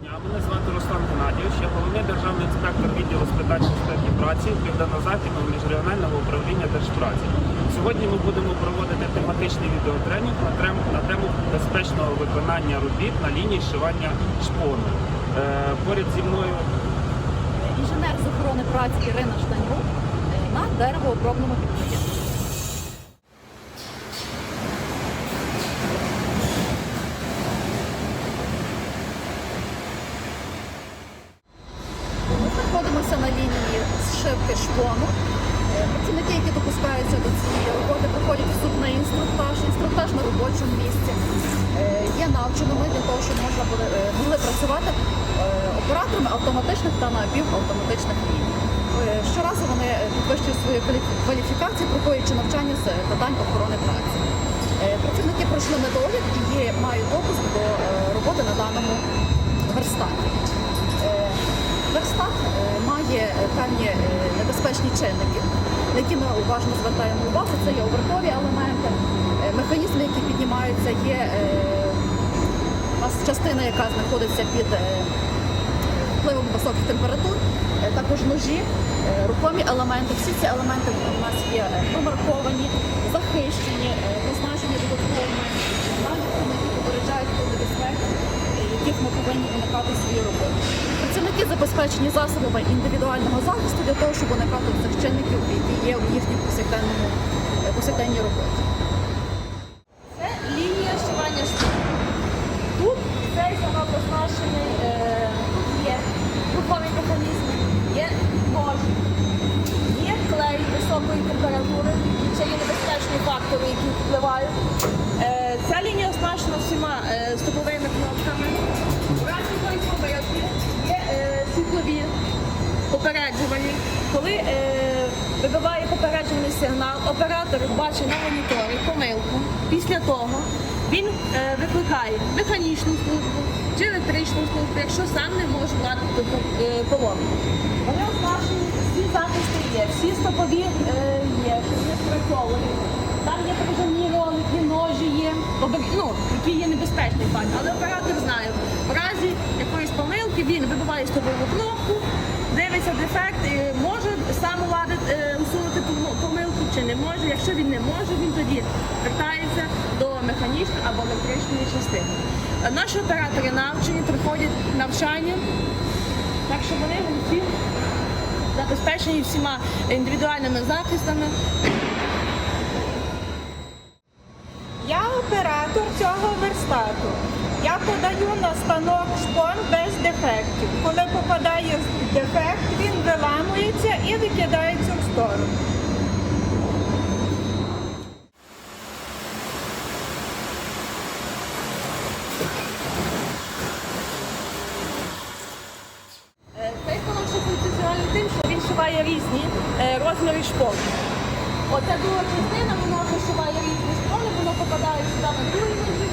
дня. Мене звати Руслан Геннадійович, я головний державний інспектор відділу з питань безпеки праці Південно-Західного міжрегіонального управління Держпраці. Сьогодні ми будемо проводити тематичний відеотренінг на тему безпечного виконання робіт на лінії зшивання шпони. Е, поряд зі мною інженер з охорони праці Ірина Штанько на деревообробному підприємстві. Ми знаходимося на лінії зшивки шпону. Е, Працівники, які допускаються до цієї роботи, проходять вступний інструктаж, інструктаж на робочому місці. Е, Є навченими для того, щоб можна були, е, могли працювати операторами автоматичних та напівавтоматичних ліній. Щоразу вони підвищують свою квалі- кваліфікацію, проходячи навчання з питань охорони праці. Працівники пройшли медогляд і є, мають допуск до роботи на даному верстаті. Е, певні е, небезпечні чинники, на які ми уважно звертаємо увагу. Це є обертові елементи, е, механізми, які піднімаються, є е, у нас частина, яка знаходиться під впливом високих температур, також ножі, рухомі елементи. Всі ці елементи у нас є промарковані, захищені, позначені додатковими знаками, які попереджають про небезпеки, яких ми повинні уникати в своїй роботі. Працівники забезпечені засобами індивідуального захисту для того, щоб уникати цих чинників, які є в їхній повсякденному е, повсякденній роботі. Це лінія зшивання шпиль. Тут цей канал оснащений, е, тут є рухомі механізми, є ножі, є клей високої температури, це є небезпечні фактори, які впливають. Е, ця лінія оснащена всіма е, попереджувані. Коли е, вибиває попереджувальний сигнал, оператор бачить на моніторі помилку. Після того він е, викликає механічну службу чи електричну службу, якщо сам не може владити е, поломку. Вони оснащені, всі захисти є, всі стопові е, є, вони спрацьовують. Там є прижимні ролики, ножі є, ну, які є небезпечні факт. Але оператор знає, в разі якоїсь помилки він вибиває стовову кнопку, дивиться дефект, може сам уладити, е, усунути помилку чи не може. Якщо він не може, він тоді звертається до механічної або електричної частини. Е, Наші оператори навчені, проходять навчання, так що вони всі забезпечені всіма індивідуальними захистами. Я оператор цього верстату. Я подаю на станок шпон без дефектів. Коли попадає дефект, він і викидається в сторону. Цей ще функціональний тим, що він шиває різні е, розміри шпон. Оця друга частина, воно шиває різні шпони, воно попадає сюди на другий